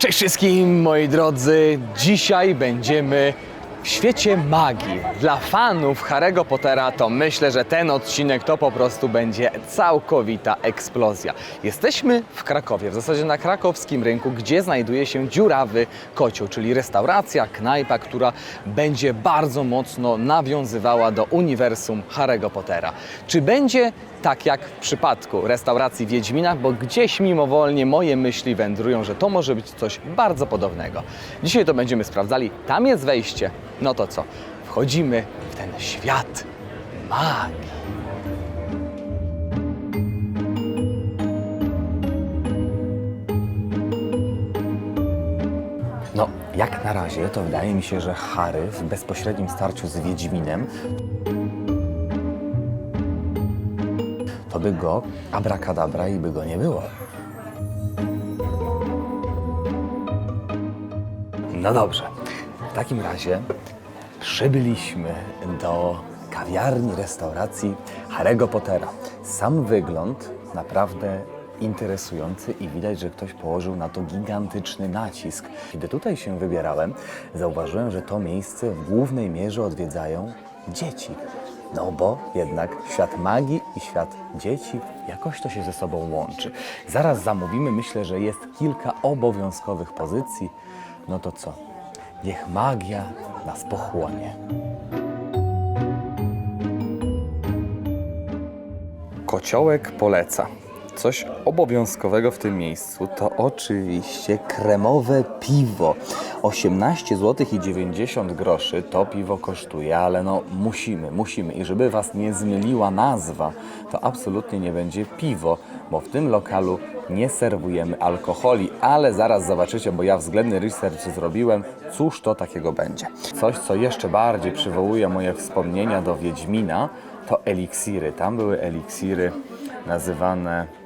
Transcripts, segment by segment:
Cześć wszystkim moi drodzy! Dzisiaj będziemy w świecie magii. Dla fanów Harry'ego Pottera to myślę, że ten odcinek to po prostu będzie całkowita eksplozja. Jesteśmy w Krakowie, w zasadzie na krakowskim rynku, gdzie znajduje się dziurawy kocioł, czyli restauracja, knajpa, która będzie bardzo mocno nawiązywała do uniwersum Harry'ego Pottera. Czy będzie tak jak w przypadku restauracji Wiedźmina, bo gdzieś mimowolnie moje myśli wędrują, że to może być coś bardzo podobnego. Dzisiaj to będziemy sprawdzali. Tam jest wejście. No to co? Wchodzimy w ten świat magii. No, jak na razie to wydaje mi się, że Harry w bezpośrednim starciu z Wiedźminem to by go abrakadabra i by go nie było. No dobrze. W takim razie przybyliśmy do kawiarni, restauracji Harry'ego Pottera. Sam wygląd naprawdę interesujący i widać, że ktoś położył na to gigantyczny nacisk. Kiedy tutaj się wybierałem, zauważyłem, że to miejsce w głównej mierze odwiedzają dzieci. No bo jednak świat magii i świat dzieci jakoś to się ze sobą łączy. Zaraz zamówimy, myślę, że jest kilka obowiązkowych pozycji. No to co? Niech magia nas pochłonie. Kociołek poleca. Coś obowiązkowego w tym miejscu to oczywiście kremowe piwo. 18 zł i 90 groszy to piwo kosztuje, ale no musimy, musimy. I żeby Was nie zmyliła nazwa, to absolutnie nie będzie piwo, bo w tym lokalu nie serwujemy alkoholi, ale zaraz zobaczycie, bo ja względny research zrobiłem, cóż to takiego będzie. Coś, co jeszcze bardziej przywołuje moje wspomnienia do Wiedźmina, to eliksiry. Tam były eliksiry nazywane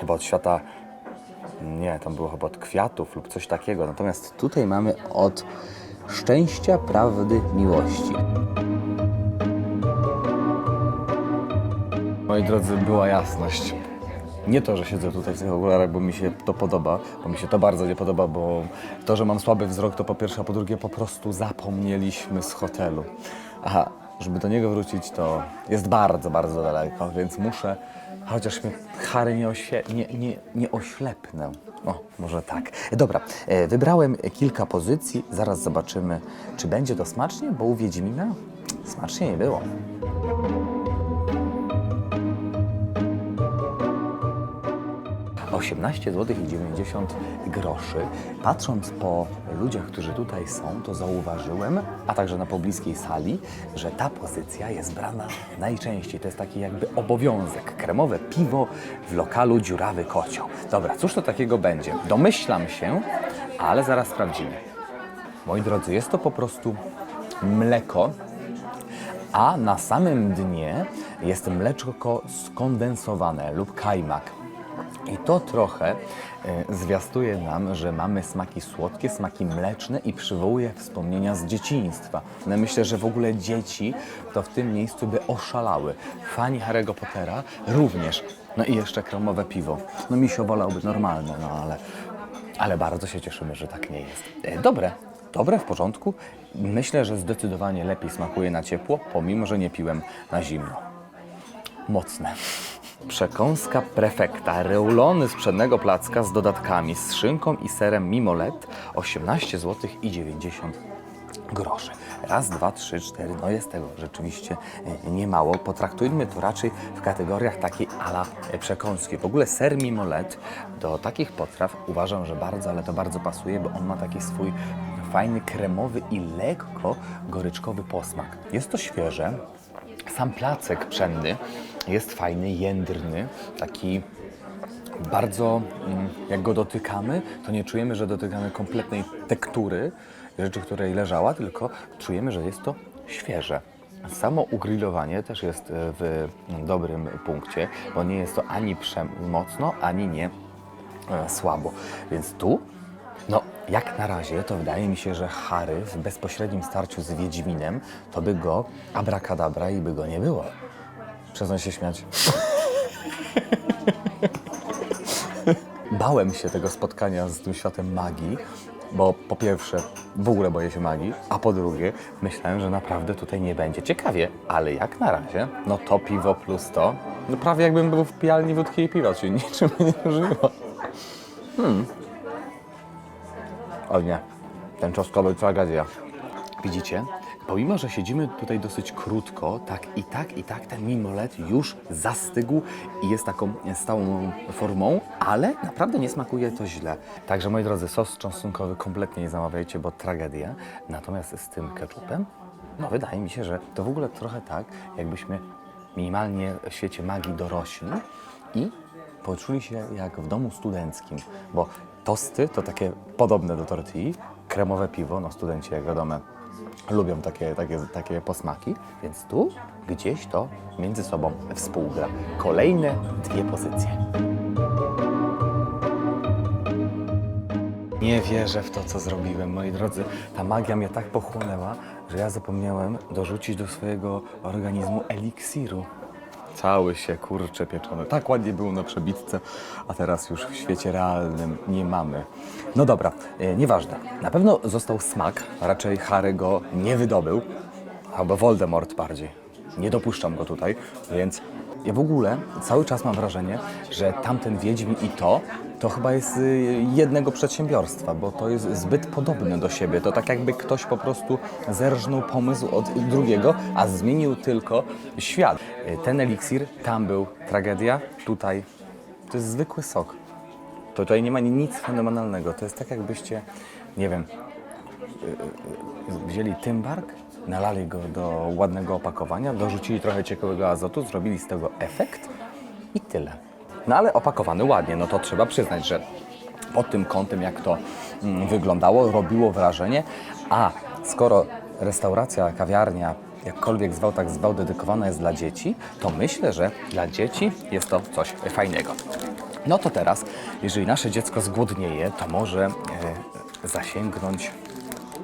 chyba od świata, nie, tam było chyba od kwiatów lub coś takiego. Natomiast tutaj mamy od szczęścia, prawdy, miłości. Moi drodzy, była jasność. Nie to, że siedzę tutaj w tych okularach, bo mi się to podoba, bo mi się to bardzo nie podoba, bo to, że mam słaby wzrok, to po pierwsze, a po drugie po prostu zapomnieliśmy z hotelu. Aha, żeby do niego wrócić, to jest bardzo, bardzo daleko, więc muszę, chociaż mnie Harry nie, nie, nie, nie oślepnę. O, może tak. Dobra, e, wybrałem kilka pozycji, zaraz zobaczymy, czy będzie to smacznie, bo u Wiedźmina smacznie nie było. 18 zł i 90 groszy. Patrząc po ludziach, którzy tutaj są, to zauważyłem, a także na pobliskiej sali, że ta pozycja jest brana najczęściej. To jest taki jakby obowiązek. Kremowe piwo w lokalu Dziurawy Kocioł. Dobra, cóż to takiego będzie? Domyślam się, ale zaraz sprawdzimy. Moi drodzy, jest to po prostu mleko, a na samym dnie jest mleczko skondensowane lub kajmak. I to trochę e, zwiastuje nam, że mamy smaki słodkie, smaki mleczne i przywołuje wspomnienia z dzieciństwa. No myślę, że w ogóle dzieci to w tym miejscu by oszalały. Fani Harry'ego Pottera również. No i jeszcze kremowe piwo. No mi się wolałby normalne, no ale, ale bardzo się cieszymy, że tak nie jest. E, Dobre, dobre, w porządku. Myślę, że zdecydowanie lepiej smakuje na ciepło, pomimo, że nie piłem na zimno mocne. Przekąska prefekta, reulony z przednego placka z dodatkami, z szynką i serem mimolet, 18 zł i 90 groszy. Raz, dwa, trzy, cztery, no jest tego rzeczywiście e, niemało. Potraktujmy to raczej w kategoriach takiej ala przekąski. W ogóle ser mimolet do takich potraw uważam, że bardzo, ale to bardzo pasuje, bo on ma taki swój fajny, kremowy i lekko goryczkowy posmak. Jest to świeże, sam placek pszenny jest fajny, jędrny, taki bardzo, mm, jak go dotykamy, to nie czujemy, że dotykamy kompletnej tektury, rzeczy, której leżała, tylko czujemy, że jest to świeże. Samo ugrillowanie też jest e, w dobrym punkcie, bo nie jest to ani przemocno, ani nie e, słabo. Więc tu, no jak na razie, to wydaje mi się, że Harry w bezpośrednim starciu z Wiedźminem, to by go abrakadabra i by go nie było. Przestań się śmiać. Bałem się tego spotkania z tym światem magii, bo po pierwsze w ogóle boję się magii, a po drugie myślałem, że naprawdę tutaj nie będzie ciekawie, ale jak na razie, no to piwo plus to, no prawie jakbym był w pijalni wódki i piwa, czyli niczym nie użyło. O nie, ten czosnkowy tragedia. Widzicie? Pomimo, że siedzimy tutaj dosyć krótko, tak i tak, i tak ten mimolet już zastygł i jest taką stałą formą, ale naprawdę nie smakuje to źle. Także moi drodzy, sos czosnkowy kompletnie nie zamawiajcie, bo tragedia. Natomiast z tym ketchupem, no wydaje mi się, że to w ogóle trochę tak, jakbyśmy minimalnie w świecie magii dorośli i poczuli się jak w domu studenckim, bo tosty to takie podobne do tortilli, kremowe piwo, no studenci jak wiadomo lubią takie, takie, takie posmaki, więc tu gdzieś to między sobą współgra. Kolejne dwie pozycje. Nie wierzę w to, co zrobiłem, moi drodzy. Ta magia mnie tak pochłonęła, że ja zapomniałem dorzucić do swojego organizmu eliksiru. Cały się kurcze pieczony. Tak ładnie było na przebitce, a teraz już w świecie realnym nie mamy. No dobra, e, nieważne. Na pewno został smak, raczej Harry go nie wydobył, albo Voldemort bardziej. Nie dopuszczam go tutaj, więc ja w ogóle cały czas mam wrażenie, że tamten Wiedźmin i to, to chyba jest y, jednego przedsiębiorstwa, bo to jest zbyt podobne do siebie. To tak jakby ktoś po prostu zerżnął pomysł od drugiego, a zmienił tylko świat. Y, Ten eliksir, tam był tragedia, tutaj to jest zwykły sok. Tutaj nie ma nic fenomenalnego. To jest tak jakbyście, nie wiem, wzięli tymbark, nalali go do ładnego opakowania, dorzucili trochę ciekłego azotu, zrobili z tego efekt i tyle. No ale opakowany ładnie, no to trzeba przyznać, że pod tym kątem, jak to mm, wyglądało, robiło wrażenie. A skoro restauracja, kawiarnia, jakkolwiek zwał, tak zwał, dedykowana jest dla dzieci, to myślę, że dla dzieci jest to coś fajnego. No to teraz, jeżeli nasze dziecko zgłodnieje, to może e, zasięgnąć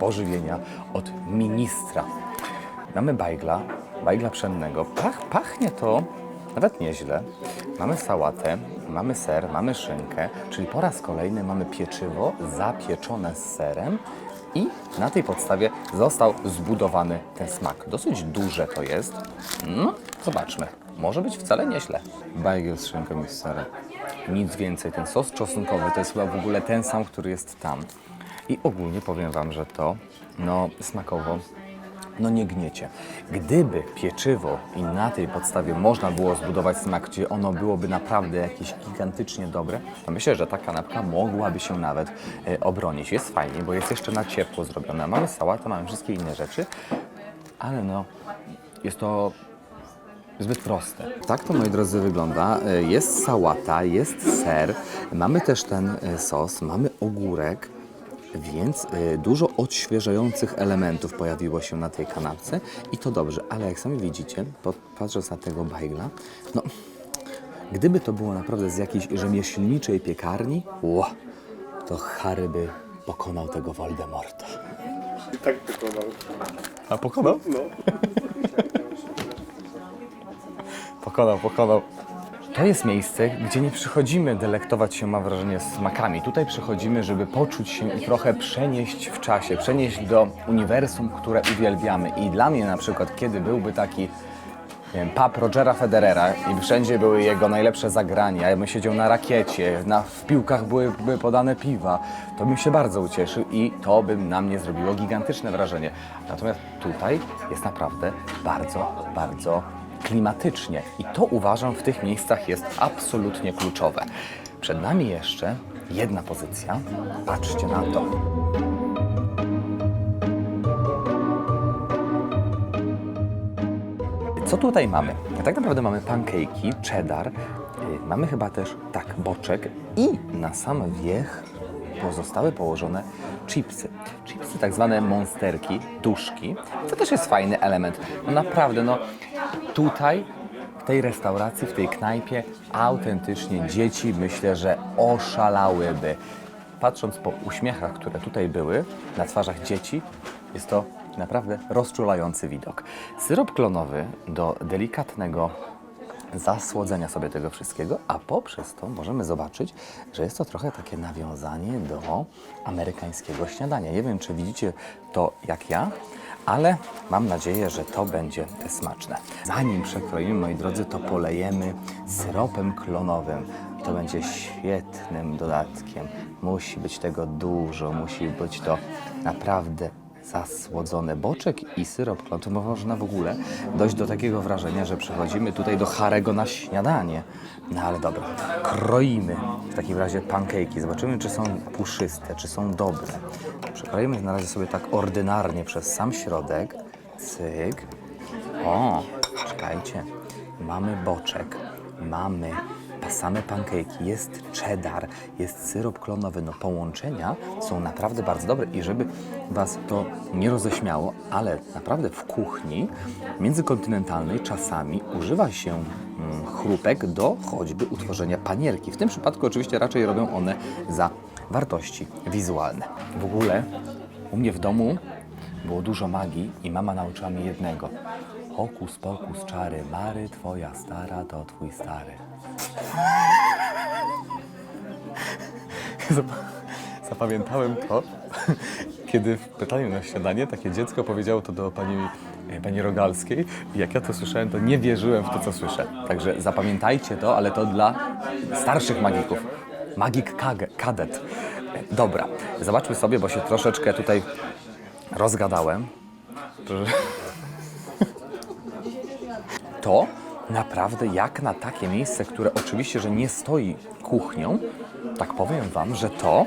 pożywienia od ministra. Mamy bajgla, bajgla pszennego. Pach, pachnie to nawet nieźle. Mamy sałatę, mamy ser, mamy szynkę, czyli po raz kolejny mamy pieczywo zapieczone z serem i na tej podstawie został zbudowany ten smak. Dosyć duże to jest. No, zobaczmy. Może być wcale nieźle. Bajgiel z szynką i z serem. Nic więcej. Ten sos czosnkowy to jest chyba w ogóle ten sam, który jest tam. I ogólnie powiem Wam, że to no, smakowo no nie gniecie. Gdyby pieczywo i na tej podstawie można było zbudować smak, gdzie ono byłoby naprawdę jakieś gigantycznie dobre, to myślę, że ta kanapka mogłaby się nawet e, obronić. Jest fajnie, bo jest jeszcze na ciepło zrobiona. Mamy sałatę, mamy wszystkie inne rzeczy, ale no jest to zbyt proste. Tak to, moi drodzy, wygląda. E, Jest sałata, jest ser, mamy też ten e, sos, mamy ogórek, więc e, dużo odświeżających elementów pojawiło się na tej kanapce i to dobrze, ale jak sami widzicie, patrząc na tego bajgla, no, gdyby to było naprawdę z jakiejś rzemieślniczej piekarni, ło, to Harry by pokonał tego Voldemorta. I tak wykonał. A pokonał? No. Pokonał, pokonał. To jest miejsce, gdzie nie przychodzimy delektować się, mam wrażenie, smakami. Tutaj przychodzimy, żeby poczuć się i trochę przenieść w czasie, przenieść do uniwersum, które uwielbiamy. I dla mnie na przykład, kiedy byłby taki wiem, pub Rogera Federera i wszędzie były jego najlepsze zagrania, ja bym siedział na rakiecie, na, w piłkach były podane piwa, to bym się bardzo ucieszył i to by na mnie zrobiło gigantyczne wrażenie. Natomiast tutaj jest naprawdę bardzo, bardzo klimatycznie i to uważam w tych miejscach jest absolutnie kluczowe. Przed nami jeszcze jedna pozycja. Patrzcie na to. Co tutaj mamy? Tak naprawdę mamy pancake'i, cheddar, y, mamy chyba też, tak, boczek i na sam wierzch pozostałe położone chipsy. Chipsy tak zwane monsterki, duszki. To też jest fajny element. No naprawdę, no tutaj w tej restauracji, w tej knajpie autentycznie dzieci myślę, że oszalałyby. Patrząc po uśmiechach, które tutaj były na twarzach dzieci, jest to naprawdę rozczulający widok. Syrop klonowy do delikatnego zasłodzenia sobie tego wszystkiego, a poprzez to możemy zobaczyć, że jest to trochę takie nawiązanie do amerykańskiego śniadania. Nie wiem, czy widzicie to jak ja, ale mam nadzieję, że to będzie smaczne. Zanim przekroimy, moi drodzy, to polejemy syropem klonowym. To będzie świetnym dodatkiem. Musi być tego dużo, musi być to naprawdę zasłodzony boczek i syrop klon. To można w ogóle dojść do takiego wrażenia, że przechodzimy tutaj do Harego na śniadanie. No ale dobra, kroimy w takim razie pancake'i. Zobaczymy, czy są puszyste, czy są dobre. Przekroimy na razie sobie tak ordynarnie przez sam środek. Cyk. O, czekajcie. Mamy boczek, mamy same pancake'i, jest cheddar, jest syrop klonowy. No połączenia są naprawdę bardzo dobre i żeby Was to nie roześmiało, ale naprawdę w kuchni międzykontynentalnej czasami używa się mm, chrupek do choćby utworzenia panierki. W tym przypadku oczywiście raczej robią one za wartości wizualne. W ogóle u mnie w domu było dużo magii i mama nauczyła mnie jednego. Hokus pokus czary mary, twoja stara to twój stary. Zap- Zapamiętałem to, kiedy w pytaniu na śniadanie takie dziecko powiedziało to do pani, e, pani Rogalskiej i jak ja to słyszałem, to nie wierzyłem w to, co słyszę. Także zapamiętajcie to, ale to dla starszych magików. Magik kadet. E, Dobra, zobaczmy sobie, bo się troszeczkę tutaj rozgadałem. To naprawdę jak na takie miejsce, które oczywiście, że nie stoi kuchnią, tak powiem Wam, że to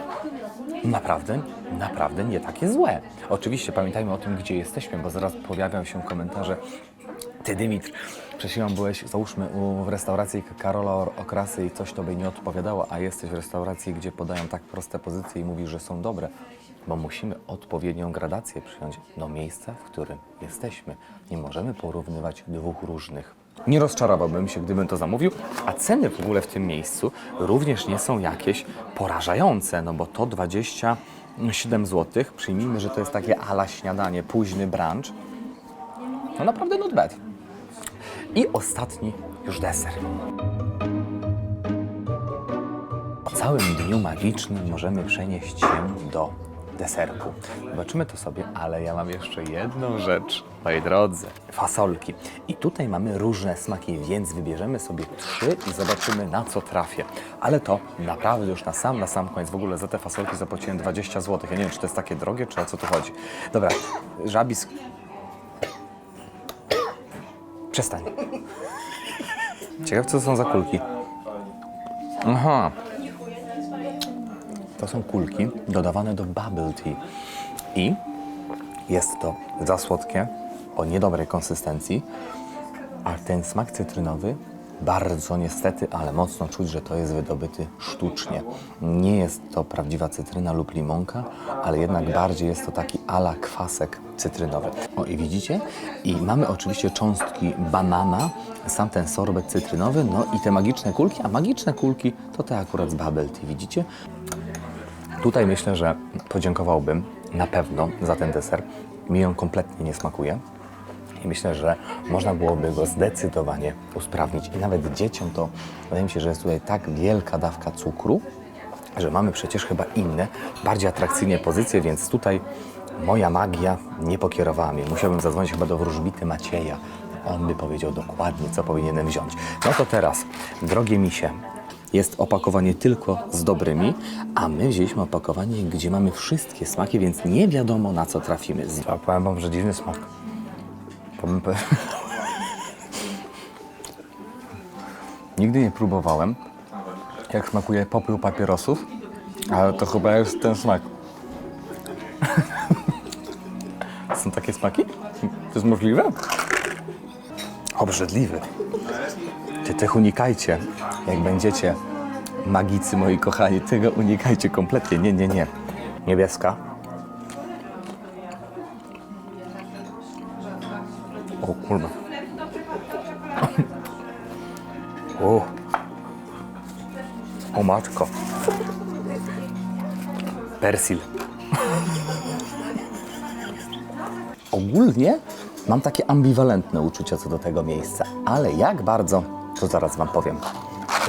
naprawdę, naprawdę nie takie złe. Oczywiście pamiętajmy o tym, gdzie jesteśmy, bo zaraz pojawią się komentarze ty, Dymitr, przed chwilą byłeś, załóżmy, w restauracji Karola Okrasy i coś tobie nie odpowiadało, a jesteś w restauracji, gdzie podają tak proste pozycje i mówisz, że są dobre, bo musimy odpowiednią gradację przyjąć do miejsca, w którym jesteśmy. Nie możemy porównywać dwóch różnych. Nie rozczarowałbym się, gdybym to zamówił, a ceny w ogóle w tym miejscu również nie są jakieś porażające, no bo to 27 zł, przyjmijmy, że to jest takie ala śniadanie, późny brunch, no naprawdę not bad. I ostatni już deser. Po całym dniu magicznym możemy przenieść się do deserku. Zobaczymy to sobie, ale ja mam jeszcze jedną rzecz, moi drodzy. Fasolki. I tutaj mamy różne smaki, więc wybierzemy sobie trzy i zobaczymy na co trafię. Ale to naprawdę już na sam, na sam koniec. W ogóle za te fasolki zapłaciłem 20 zł. Ja nie wiem, czy to jest takie drogie, czy o co tu chodzi. Dobra, żabis Przestań. Ciekawe, co to są za kulki. Aha. To są kulki dodawane do bubble tea. I jest to za słodkie, o niedobrej konsystencji, a ten smak cytrynowy bardzo niestety, ale mocno czuć, że to jest wydobyty sztucznie. Nie jest to prawdziwa cytryna lub limonka, ale jednak bardziej jest to taki ala kwasek cytrynowy. O i widzicie? I mamy oczywiście cząstki banana, sam ten sorbet cytrynowy, no i te magiczne kulki, a magiczne kulki to te akurat z bubble tea, widzicie? Tutaj myślę, że podziękowałbym na pewno za ten deser. Mi on kompletnie nie smakuje. I myślę, że można byłoby go zdecydowanie usprawnić. I nawet dzieciom to wydaje mi się, że jest tutaj tak wielka dawka cukru, że mamy przecież chyba inne, bardziej atrakcyjne pozycje, więc tutaj moja magia nie pokierowała mnie. Musiałbym zadzwonić chyba do wróżbity Macieja. On by powiedział dokładnie, co powinienem wziąć. No to teraz, drogie misie, jest opakowanie tylko z dobrymi, a my wzięliśmy opakowanie, gdzie mamy wszystkie smaki, więc nie wiadomo na co trafimy. A powiem wam, że dziwny smak. Powiem. Nigdy nie próbowałem, jak smakuje popył papierosów, ale to chyba jest ten smak. Są takie smaki? To jest możliwe? Obrzydliwy. Ty tych unikajcie, jak będziecie magicy moi kochani, tego unikajcie kompletnie. Nie, nie, nie. Niebieska. Matko. Persil. Ogólnie mam takie ambiwalentne uczucia co do tego miejsca, ale jak bardzo to zaraz Wam powiem.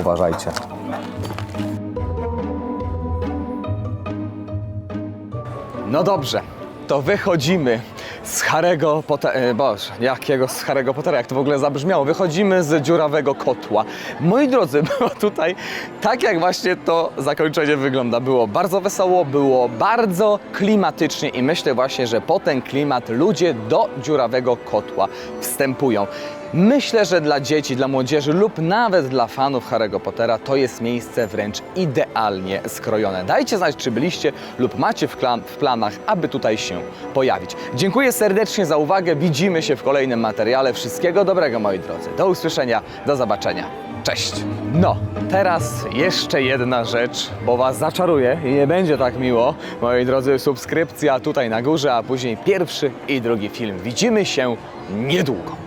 Uważajcie. No dobrze, to wychodzimy z Harry'ego Pottera. E, Boże, jakiego z Harry'ego Pottera? Jak to w ogóle zabrzmiało? Wychodzimy z dziurawego kotła. Moi drodzy, było tutaj tak, jak właśnie to zakończenie wygląda. Było bardzo wesoło, było bardzo klimatycznie i myślę właśnie, że po ten klimat ludzie do dziurawego kotła wstępują. Myślę, że dla dzieci, dla młodzieży lub nawet dla fanów Harry'ego Pottera to jest miejsce wręcz idealnie skrojone. Dajcie znać, czy byliście lub macie w, w planach, aby tutaj się pojawić. Dziękuję serdecznie za uwagę. Widzimy się w kolejnym materiale. Wszystkiego dobrego, moi drodzy. Do usłyszenia, do zobaczenia. Cześć! No, teraz jeszcze jedna rzecz, bo Was zaczaruję i nie będzie tak miło. Moi drodzy, subskrypcja tutaj na górze, a później pierwszy i drugi film. Widzimy się niedługo.